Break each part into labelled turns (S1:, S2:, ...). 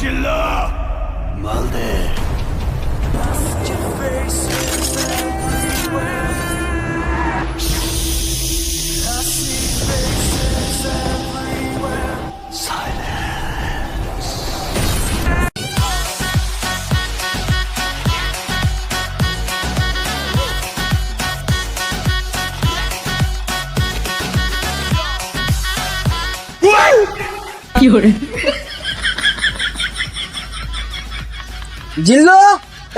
S1: 尽了。慢。有人。জিল্লু?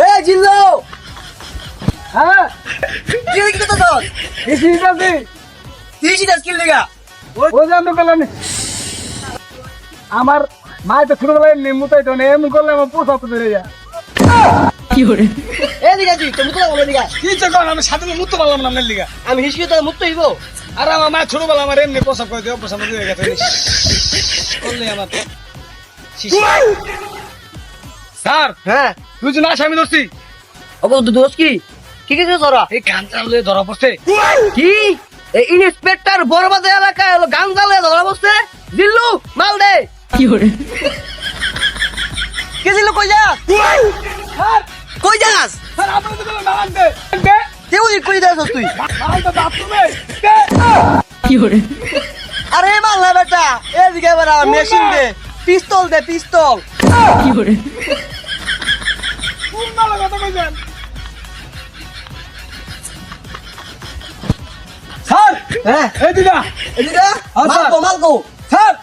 S1: এ জিল্লু! হ্যাঁ? কি দেখি তো তোর
S2: এসি যাবে
S1: তুই সিটা স্কিল দেখা
S2: ও জানতো পেলাম আমার মায়ের তো ছোটবেলায় নিম্বু তাই তো এমন করলে আমার পোষা তো ধরে যায়।
S1: এ দিগা তুই তুমি কোথায় বলো দিগা
S2: কি যে আমি সাথে মুক্ত পারলাম না আপনার লিগা।
S1: আমি হিসকি তো মুক্ত হইব?
S2: আর আমার মা ছোটবেলা আমার এমনি প্রসাব করে দিয়ে প্রসাব গেছে করলে আমার স্যার
S1: হ্যাঁ।
S2: দুজন আসামি ধরছি।
S1: ওগো দোষ কি? কি কি তোরা
S2: এই গান চাললে ধরা পড়ছে।
S1: কি? এই ইন্সপেক্টর বরবাদ এলাকায় হলো গাঙ্গালে ধরা বসছে জিল্লু মাল দে কে জিল্লু কই যা
S2: স্যার।
S1: কই যাস?
S2: স্যার আপনি তো মাল দে
S1: কেউ কই যাস তুই?
S2: মাল তো বাথরুমে। দে
S1: আরে মাল না বেটা এদিকে বেটা মেশিন দে। পিস্তল দে পিস্তল।
S2: কোন কইছেন স্যার!
S1: হ্যাঁ।
S2: এই দিদা হ্যাঁ, স্যার।
S1: মালকো মালকো।
S2: স্যার!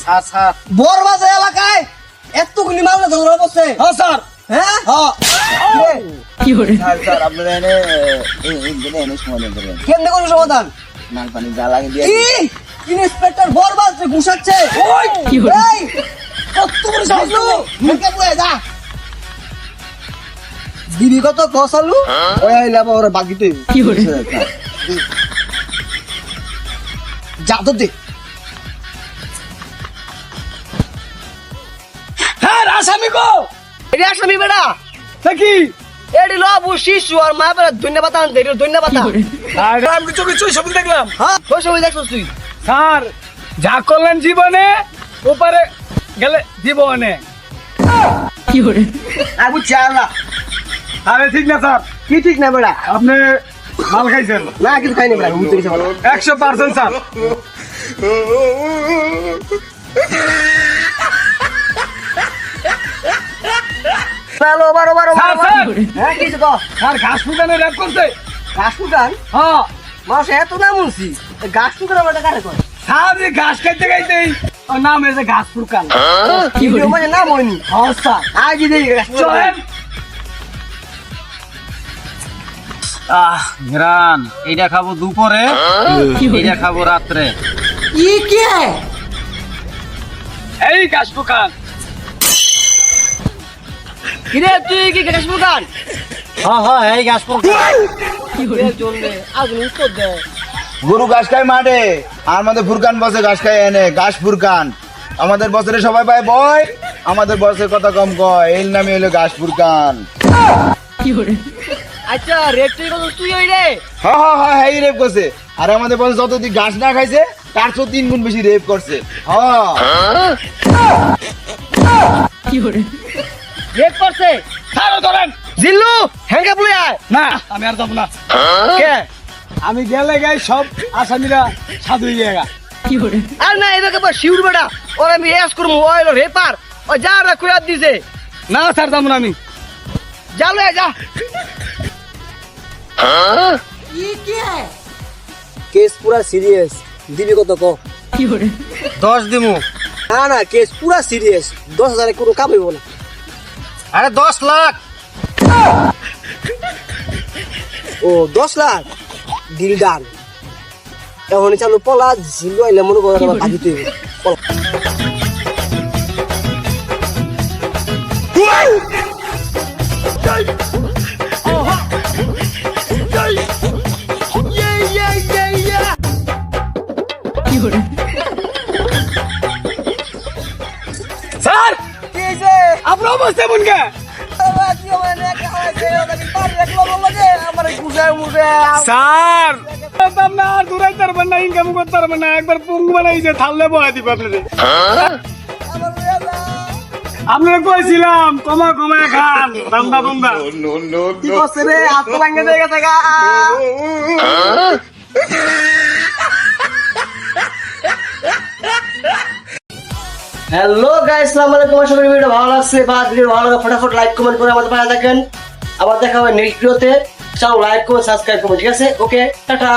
S3: স্যার
S1: এলাকায় এতগুলি মাল না ধরা বসছে
S2: হ্যাঁ স্যার।
S1: হ্যাঁ?
S2: হ্যাঁ।
S1: কিরে?
S3: স্যার স্যার আপনারা এনে এই- এই এনে সমাধান করবেন
S1: কেমনে কোনো সমাধান?
S3: মাল পানি যা লাগে দিয়ে
S1: ইন্সপেক্টর বরবাদ সে ঘুষাচ্ছে? এই! কত বড় যা দিবি কত কসালু
S3: ওই আইলা
S1: যা তো দে
S2: আসামি কো
S1: এটি আসামি বেটা
S2: তা কি
S1: এটি ল শিশু আর মা বেটা ধন্যবাদ আনতে এটি ধন্যবাদ
S2: আমি সবই দেখলাম
S1: হ্যাঁ দেখছিস তুই
S2: স্যার যা করলেন জীবনে ওপারে গেলে জীবনে
S1: আর বুঝছি আমরা
S2: আরে ঠিক না স্যার।
S1: কি ঠিক না বেটা
S2: আপনি মাল খাইছেন?
S1: না কিছু খাইনি বুঝতে গেছে
S2: একশো পার্সেন্ট স্যার।
S1: চলো বারো বারো
S2: স্যার
S1: বারো। হ্যাঁ কিছু তো
S2: স্যার ঘাস ফুটানে র্যাপ করছে।
S1: গাছ ফুটান?
S2: হ্যাঁ।
S1: মাস এত না মুনছি গাছ ফুটান বেটা কারে করে
S2: স্যার ঘাস খাইতে খাইতেই নাম এসে ঘাস ফুরকান
S1: ভিডিও মানে নাম হয়নি।
S2: হ্যাঁ
S1: আজ
S3: আহ ঘ্রান এইটা খাব দুপুরে এইটা খাব রাত্রে।
S1: কি কে?
S2: এই ঘাস ফুকান
S1: কিরে তুই কি গাছ ফুটান
S3: হ্যাঁ হ্যাঁ এই ঘাস
S1: চলবে। আজ উত্তর দে।
S3: গরু ঘাস খায় মাঠে আর আমাদের ফুরকান বসে ঘাস খায় এনে ঘাস ফুরকান। আমাদের বছরে সবাই পায় বয় আমাদের বছরের কথা কম কয় এর নামে হলো ঘাস ফুরকান।
S1: আচ্ছা রেট তুই কত তুই ওই রে?
S3: হ্যাঁ হ্যাঁ হ্যাঁ হ্যাঁ রেপ করছে। আর আমাদের বছর যতদিন ঘাস না খাইছে তার চেয়েও তিন গুণ বেশি রেপ করছে। হ্যাঁ
S1: রেট করছে?
S2: স্যার ধরেন
S1: জিল্লু হ্যাঙ্গা পুলে আয়।
S2: না আমি আর যাব না।
S1: কে?
S2: আমি গেলে গাই সব আসামিরা সাধু হয়ে গা
S1: আর না এবারে বল শিউর বেটা। ওর আমি রেস করব হলো রেপার। ও যা রে কুয়ার দিছে।
S2: না স্যার যাব না আমি।
S1: যা লয়ে যা। কেস পুরা সিরিয়াস। দিবি কত কো?
S3: দশ দিমু।
S1: না না কেস পুরা সিরিয়াস। দশ হাজারে কোনো কাম হইব না।
S3: আরে দশ লাখ।
S1: ও দশ লাখ? ডিল ডান এখন চালু পলা ঝিলু আইলে মনে করো আমার বাকি তুই
S2: স্যার! আপনার অবস্থা এমন কে
S1: আমার গুজায় মুজে
S2: স্যার! না আর দূরাইতে পারবেন না ইনকাম করতে পারবেন না একবার পুঙ্গু বানাই থাললে বয়া দিব আপনাদের আপনারা কইছিলাম কমা কমা খান বান্দা বান্দা
S1: কি করছে রে? হাত ভাঙে দিয়ে গেছে গা। হ্যালো গাইস আসসালামু আলাইকুম। আশা করি ভিডিও ভালো লাগছে। বা ভিডিও ভালো লাগে ফটাফট লাইক কমেন্ট করে আমাদের পাশে থাকেন। আবার দেখা হবে নেক্সট ভিডিওতে চলো লাইক করো সাবস্ক্রাইব করব ঠিক আছে? Okay tata!